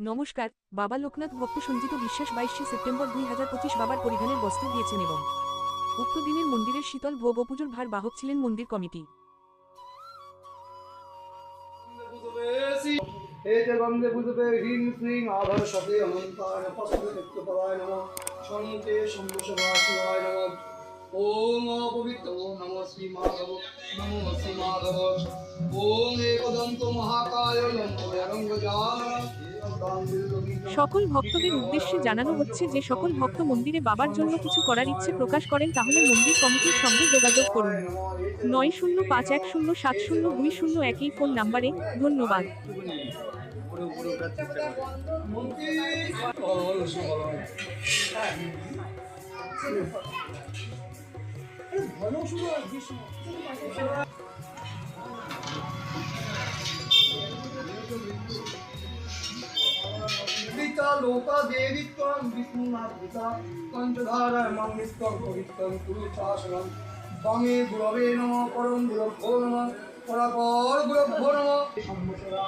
নমস্কার, বাবা লোকনাথ ভক্ত সঞ্জিত বিশ্বাস বাইশে সেপ্টেম্বর দুই হাজার পঁচিশ বাবার পরিধানের বস্ত্র দিয়েছেন এবং উক্ত দিনের মন্দিরের শীতল ভোগ ও পুজোর ভার বাহক ছিলেন মন্দির কমিটি। সকল ভক্তদের উদ্দেশ্যে জানানো হচ্ছে যে সকল ভক্ত মন্দিরে বাবার জন্য কিছু করার ইচ্ছে প্রকাশ করেন তাহলে মন্দির কমিটির সঙ্গে যোগাযোগ করুন। নয় শূন্য পাঁচ এক শূন্য সাত শূন্য দুই শূন্য একই ফোন নাম্বারে ধন্যবাদ। লোকা দেবী ত্বং বিষ্ণুনাথ পিতা পঞ্চধারায় মাং নিত্যং পবিত্রং কুরু শাসনম বামে গুরবে নম, পরম গুরভ্যো নম, পরাপর গুরভ্যো নম। সম্মসরা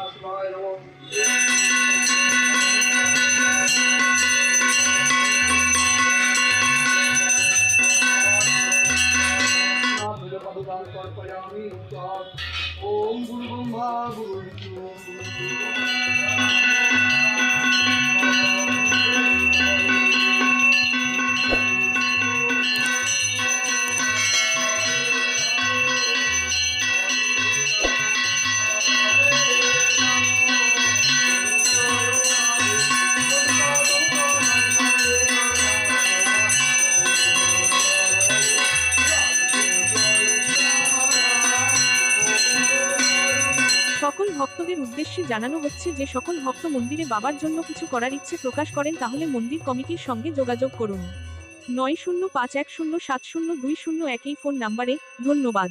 সকল ভক্তদের উদ্দেশ্যে জানানো হচ্ছে যে সকল ভক্ত মন্দিরে বাবার জন্য কিছু করার ইচ্ছে প্রকাশ করেন তাহলে মন্দির কমিটির সঙ্গে যোগাযোগ করুন। নয় শূন্য পাঁচ এক শূন্য সাত শূন্য দুই শূন্য এক এই ফোন নাম্বারে ধন্যবাদ।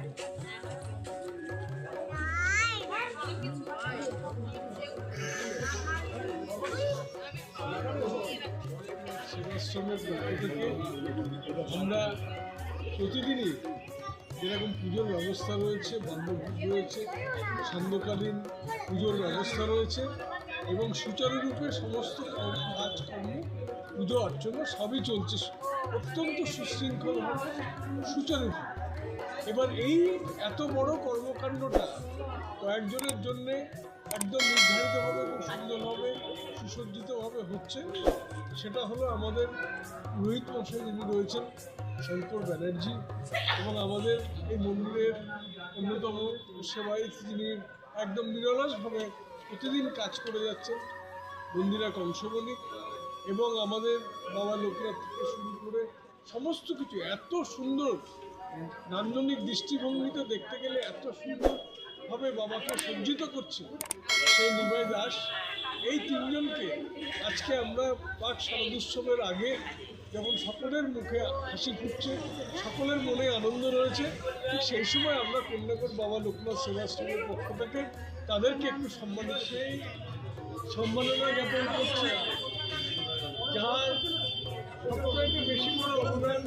পক্ষ থেকে আমরা প্রতিদিনই যেরকম পুজোর ব্যবস্থা রয়েছে বন্ধপুর রয়েছে, সান্ধ্যকালীন পুজোর ব্যবস্থা রয়েছে এবং সুচারুরূপে সমস্ত কাজকর্ম, পুজো অর্চনা সবই চলছে অত্যন্ত সুশৃঙ্খলভাবে সুচারুরূপে এবার এই এত বড় কর্মকাণ্ডটা কয়েকজনের জন্যে একদম নির্ধারিতভাবে এবং সুন্দরভাবে সুসজ্জিতভাবে হচ্ছে, সেটা হলো আমাদের রোহিত মশাই যিনি রয়েছেন, শঙ্কর ব্যানার্জি, এবং আমাদের এই মন্দিরের অন্যতম সেবায়িত যিনি একদম নিরলসভাবে প্রতিদিন কাজ করে যাচ্ছেন, মন্দিরা কংসবণী এবং আমাদের বাবা লোকনাথ থেকে শুরু করে সমস্ত কিছু, এত সুন্দর, নান্দনিক দৃষ্টিভঙ্গিতে দেখতে গেলে এত সুন্দরভাবে বাবাকে সজ্জিত করছে। সেই নিমাই দাস, এই তিনজনকে আজকে আমরা পাক শারদোৎসবের আগে যখন সকলের মুখে হাসি ফুটছে, সকলের মনে আনন্দ রয়েছে, ঠিক সেই সময় আমরা কন্যাকর বাবা লোকনাথ সেবাশ্রমের পক্ষ থেকে তাদেরকে একটু সম্মানিত সম্মাননা জ্ঞাপন করছি। যার সবচাইতে বেশি বড় অবদান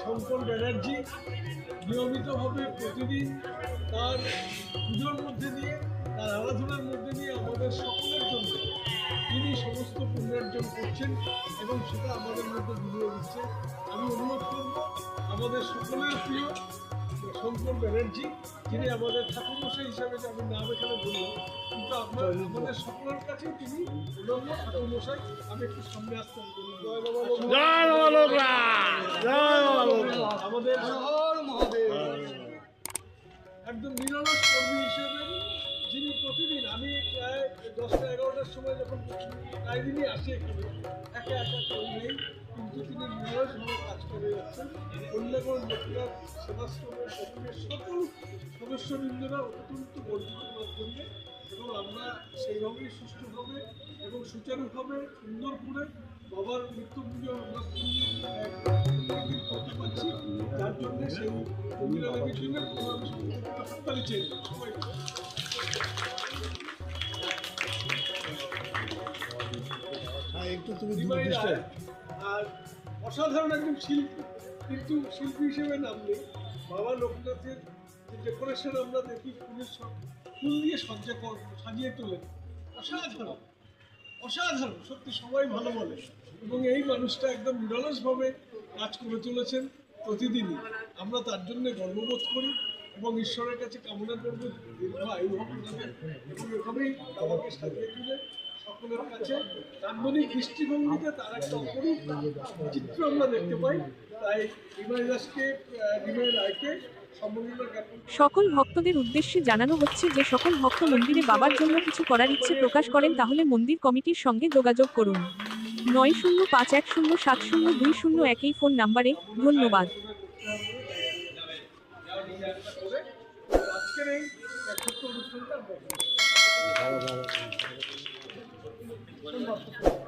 শঙ্কর ব্যানার্জি নিয়মিতভাবে প্রতিদিন তার পুজোর মধ্যে দিয়ে তার আরাধনার মধ্যে দিয়ে আমাদের সকলের জন্য তিনি সমস্ত পুণ্যার্জন করছেন এবং সেটা আমাদের মধ্যে বিলিয়ে দিচ্ছেন আমি অনুরোধ করব আমাদের সকলের প্রিয় শঙ্কর ব্যানার্জি যিনি আমাদের ঠাকুরমশাই হিসাবে যে আমি নাম এখানে বললাম কিন্তু আপনার আমাদের সকলের কাছে তিনি অনন্য ঠাকুরমশাই। আমি একটু সামনে লোকরা আমাদের একদম নিরলস কর্মী হিসেবে যিনি প্রতিদিন, আমি প্রায় দশটা এগারোটার সময় যখন প্রায় দিনই আসি এখানে, একা একা কেউ নেই, কিন্তু তিনি নিরলসভাবে কাজ করে যাচ্ছেন। কন্যাগর লোকনাথ সেবাশ্রমের সকলের সকল সদস্যবৃন্দরা অত্যন্ত গর্বিত করার জন্য এবং আমরা সেইভাবেই সুষ্ঠুভাবে এবং সুচারুভাবে সুন্দর করে বাবার মৃত্যু পুজো আমরা করতে পারছি যার জন্য সেই মহিলাদের জন্য হাততালি সবাই হ্যাঁ একটু তুমি নিমাই আর অসাধারণ একজন শিল্পী কিন্তু শিল্পী হিসেবে নাম নেই। বাবা লোকনাথের যে ডেকোরেশন আমরা দেখি ফুলের ফুল দিয়ে সজ্জা কর- সাজিয়ে তোলেন। অসাধারণ। অসাধারণ, সত্যি সবাই ভালো বলে। এবং এই মানুষটা একদম নিরলসভাবে কাজ করে চলেছেন প্রতিদিনই। আমরা তার জন্য গর্ববোধ করি এবং ঈশ্বরের কাছে কামনা করব দীর্ঘ আয়ু এভাবেই আমাকে সাজিয়ে তুলে সকলের কাছে। নান্দনিক দৃষ্টিভঙ্গিতে তার একটা অপরূপ চিত্র আমরা দেখতে পাই। তাই বিনয় দাসকে আহ, রায়কে সকল ভক্তদের উদ্দেশ্যে জানানো হচ্ছে যে সকল ভক্ত মন্দিরে বাবার জন্য কিছু করার ইচ্ছে প্রকাশ করেন তাহলে মন্দির কমিটির সঙ্গে যোগাযোগ করুন। নয় শূন্য পাঁচ এক শূন্য সাত শূন্য দুই শূন্য একই ফোন নাম্বারে ধন্যবাদ। আজকের এই 嗯